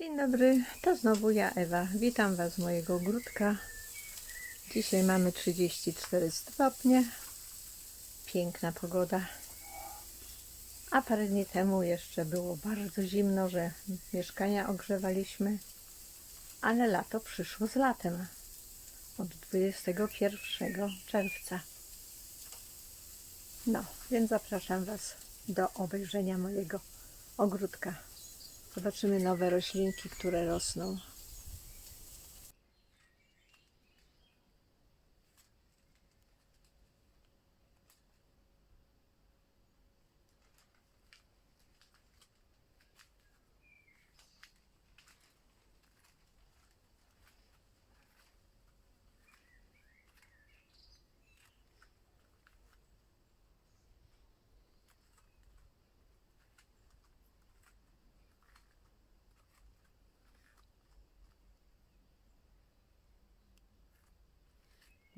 Dzień dobry, to znowu ja Ewa. Witam Was z mojego ogródka. Dzisiaj mamy 34 stopnie. Piękna pogoda. A parę dni temu jeszcze było bardzo zimno, że mieszkania ogrzewaliśmy. Ale lato przyszło z latem. Od 21 czerwca. No, więc zapraszam Was do obejrzenia mojego ogródka. Zobaczymy nowe roślinki, które rosną.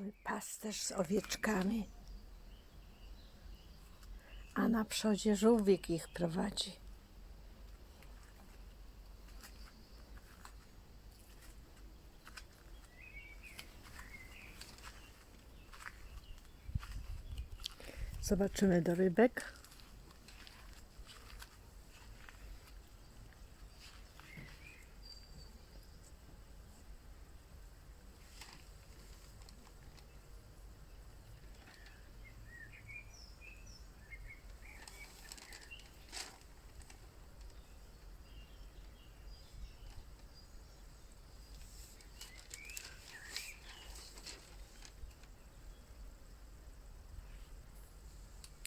Mój pasterz z owieczkami. A na przodzie żółwik ich prowadzi. Zobaczymy do rybek.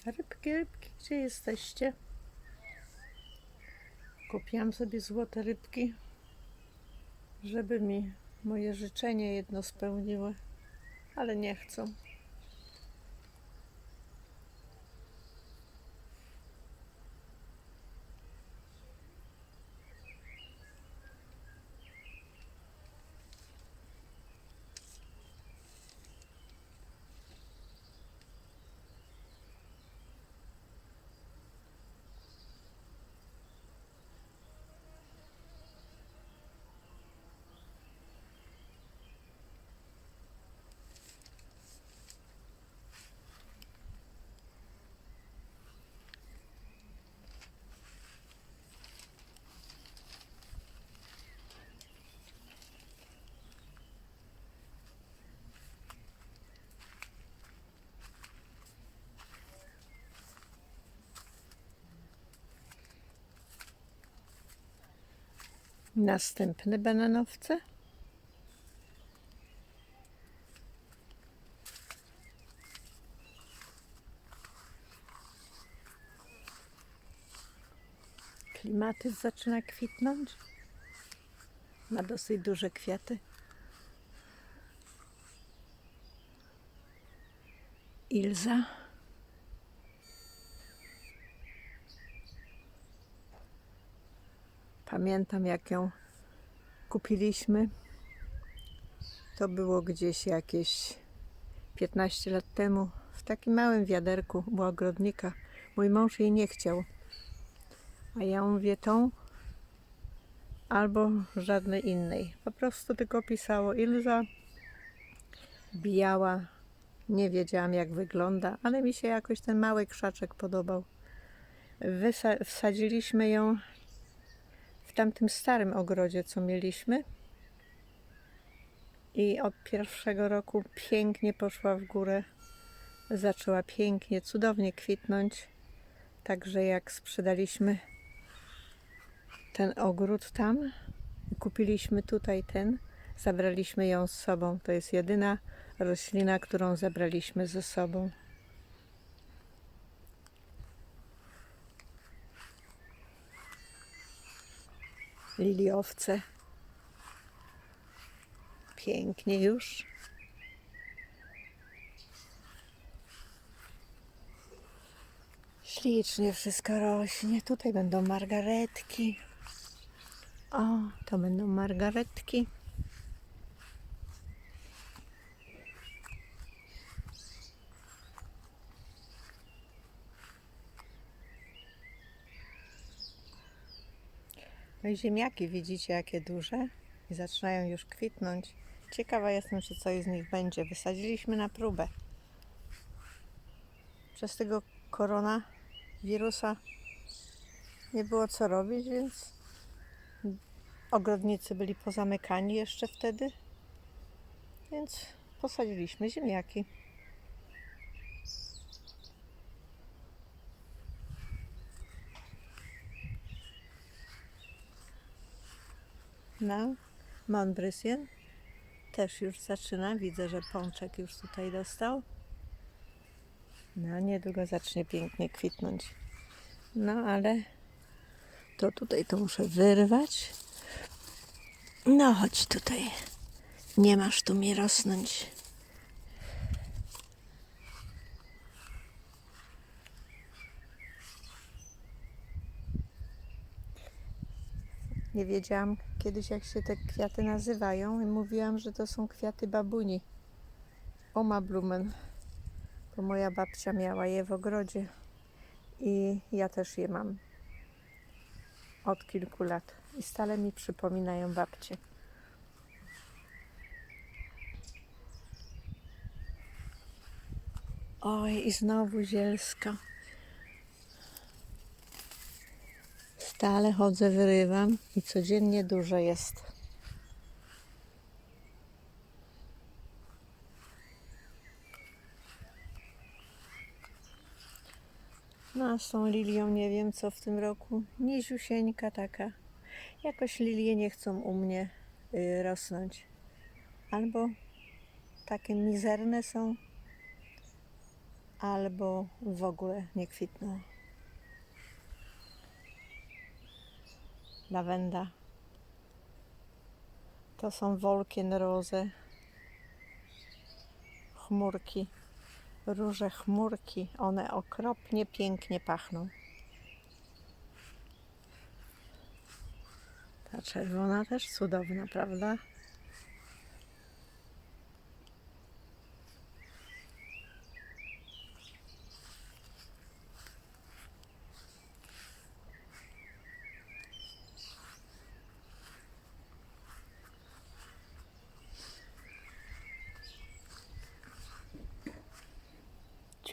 Rybki, rybki, gdzie jesteście? Kupiłam sobie złote rybki, żeby mi moje życzenie jedno spełniły, ale nie chcą. Następne bananowce. Klimatyz zaczyna kwitnąć. Ma dosyć duże kwiaty. Ilza. Pamiętam, jak ją kupiliśmy. To było gdzieś jakieś 15 lat temu w takim małym wiaderku u ogrodnika. Mój mąż jej nie chciał. A ja mówię tą albo żadnej innej. Po prostu tylko pisało Ilza. Biała. Nie wiedziałam jak wygląda, ale mi się jakoś ten mały krzaczek podobał. Wysa- wsadziliśmy ją tamtym starym ogrodzie, co mieliśmy. I od pierwszego roku pięknie poszła w górę. Zaczęła pięknie, cudownie kwitnąć. Także jak sprzedaliśmy ten ogród tam, kupiliśmy tutaj ten, zabraliśmy ją z sobą. To jest jedyna roślina, którą zabraliśmy ze sobą. Liliowce. Pięknie już. Ślicznie wszystko rośnie. Tutaj będą margaretki. O, to będą margaretki. No i ziemniaki widzicie jakie duże i zaczynają już kwitnąć. Ciekawa jestem, czy coś z nich będzie. Wysadziliśmy na próbę. Przez tego koronawirusa nie było co robić, więc ogrodnicy byli pozamykani jeszcze wtedy, więc posadziliśmy ziemniaki. No, Montbrysien też już zaczyna. Widzę, że pączek już tutaj dostał. No, niedługo zacznie pięknie kwitnąć. No, ale to tutaj to muszę wyrwać. No, chodź tutaj. Nie masz tu mi rosnąć. Nie wiedziałam kiedyś, jak się te kwiaty nazywają, i mówiłam, że to są kwiaty babuni. Oma Blumen. Bo moja babcia miała je w ogrodzie i ja też je mam od kilku lat. I stale mi przypominają babcie. Oj, i znowu zielska. Stale chodzę, wyrywam i codziennie dużo jest. No a z tą lilią nie wiem co w tym roku. Niziusieńka taka. Jakoś lilie nie chcą u mnie y, rosnąć. Albo takie mizerne są, albo w ogóle nie kwitną. Lawenda. To są wolkien rose. Chmurki. Róże chmurki. One okropnie pięknie pachną. Ta czerwona też cudowna, prawda?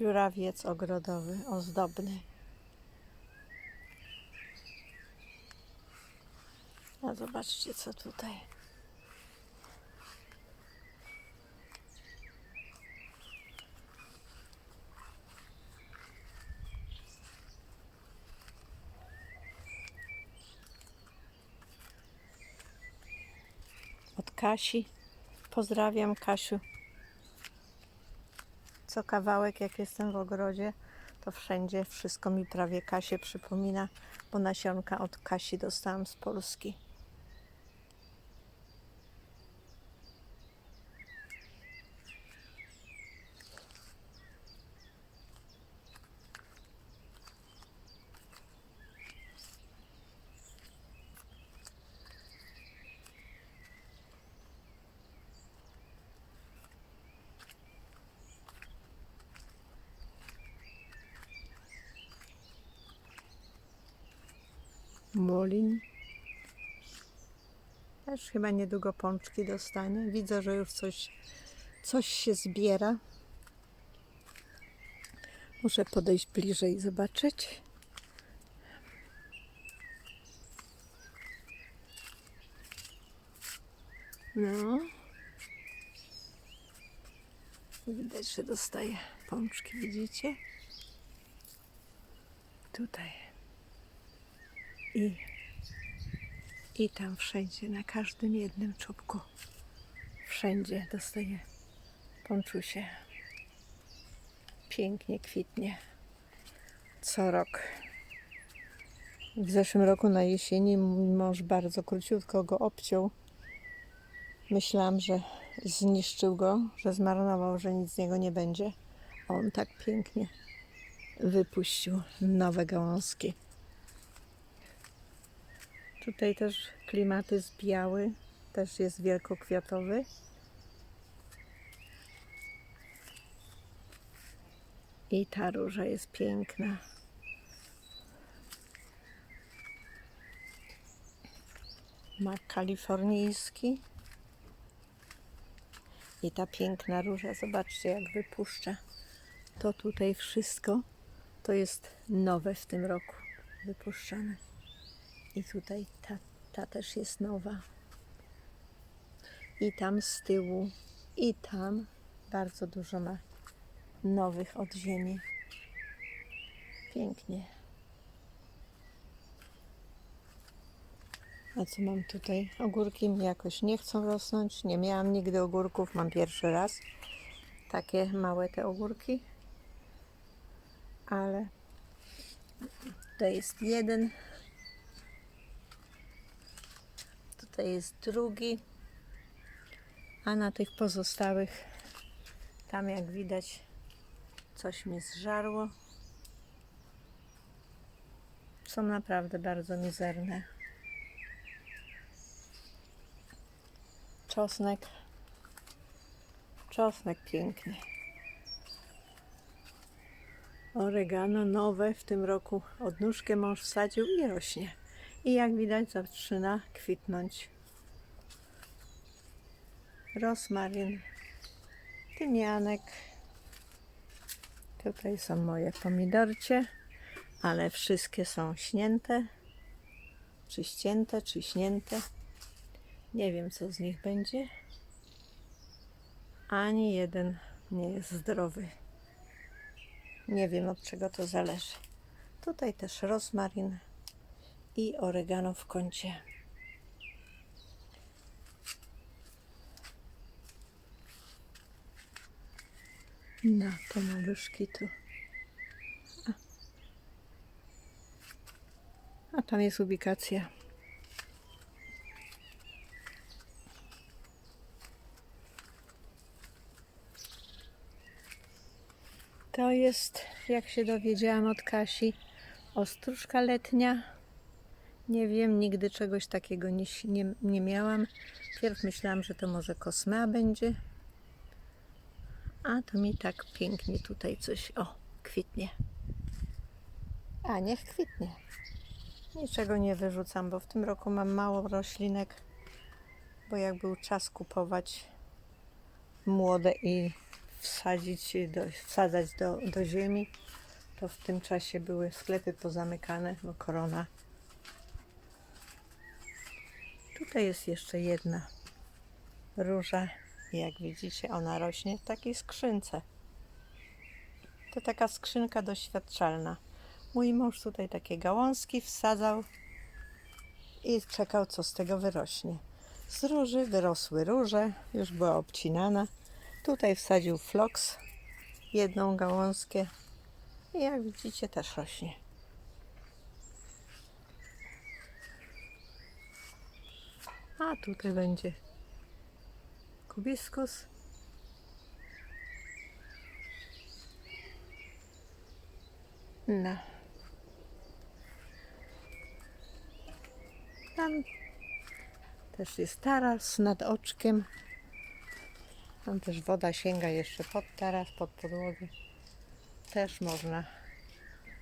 Dziurawiec ogrodowy, ozdobny. A zobaczcie, co tutaj. Od Kasi. Pozdrawiam, Kasiu. Co kawałek, jak jestem w ogrodzie, to wszędzie wszystko mi prawie Kasię przypomina, bo nasionka od Kasi dostałam z Polski. Molin. Też chyba niedługo pączki dostanie. Widzę, że już coś, coś się zbiera. Muszę podejść bliżej i zobaczyć. No. Widać, że dostaje pączki, widzicie? Tutaj. I, I tam wszędzie, na każdym jednym czubku. Wszędzie dostaje ponczusie. Pięknie kwitnie. Co rok. W zeszłym roku na jesieni mąż bardzo króciutko go obciął. Myślałam, że zniszczył go, że zmarnował, że nic z niego nie będzie. On tak pięknie wypuścił nowe gałązki. Tutaj też klimatyzm biały, też jest wielkokwiatowy. I ta róża jest piękna. mak kalifornijski. I ta piękna róża, zobaczcie jak wypuszcza. To tutaj wszystko to jest nowe w tym roku wypuszczane. I tutaj ta, ta też jest nowa. I tam z tyłu, i tam bardzo dużo ma nowych od ziemi. Pięknie. A co mam tutaj? Ogórki mi jakoś nie chcą rosnąć. Nie miałam nigdy ogórków, mam pierwszy raz. Takie małe te ogórki. Ale to jest jeden. Tutaj jest drugi. A na tych pozostałych, tam jak widać, coś mi zżarło. Są naprawdę bardzo mizerne. Czosnek. Czosnek piękny. Oregano nowe w tym roku odnóżkę mąż wsadził i rośnie. I jak widać zaczyna kwitnąć. Rosmaryn, tymianek. Tutaj są moje pomidorcie, ale wszystkie są śnięte, czy ścięte, czy śnięte. Nie wiem, co z nich będzie. Ani jeden nie jest zdrowy. Nie wiem, od czego to zależy. Tutaj też rozmaryn i oregano w kącie. No, te maluszki tu. A, A tam jest ubikacja. To jest, jak się dowiedziałam od Kasi, ostróżka letnia. Nie wiem, nigdy czegoś takiego nie, nie, nie miałam. Pierw myślałam, że to może kosmea będzie. A to mi tak pięknie tutaj coś, o, kwitnie. A niech kwitnie. Niczego nie wyrzucam, bo w tym roku mam mało roślinek, bo jak był czas kupować młode i wsadzić do, wsadzać do, do ziemi, to w tym czasie były sklepy pozamykane, bo korona. Tutaj jest jeszcze jedna róża. Jak widzicie, ona rośnie w takiej skrzynce. To taka skrzynka doświadczalna. Mój mąż tutaj takie gałązki wsadzał i czekał, co z tego wyrośnie. Z róży wyrosły róże, już była obcinana. Tutaj wsadził floks, jedną gałązkę i jak widzicie też rośnie. A tutaj będzie kubiskus. No. Tam też jest taras nad oczkiem. Tam też woda sięga jeszcze pod taras, pod podłogę. Też można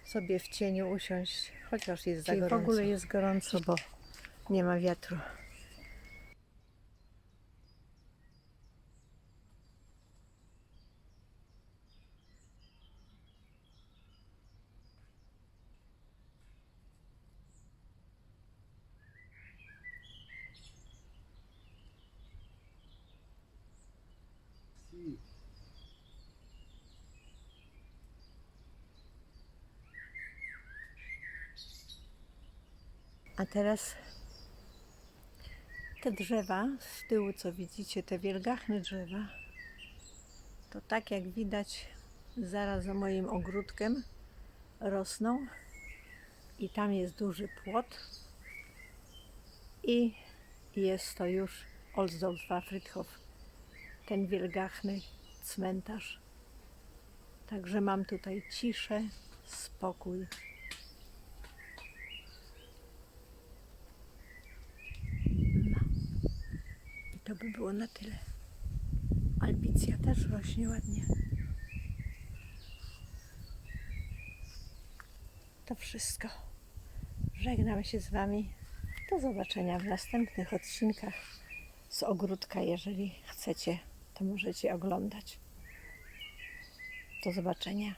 sobie w cieniu usiąść, chociaż jest za gorąco. w ogóle jest gorąco, bo nie ma wiatru. A teraz te drzewa z tyłu, co widzicie, te wielgachne drzewa, to tak jak widać zaraz za moim ogródkiem rosną i tam jest duży płot i jest to już Olsdorfer Friedhof, ten wielgachny cmentarz. Także mam tutaj ciszę, spokój. To by było na tyle. Alpicja też rośnie ładnie. To wszystko. Żegnam się z Wami. Do zobaczenia w następnych odcinkach z ogródka. Jeżeli chcecie, to możecie oglądać. Do zobaczenia.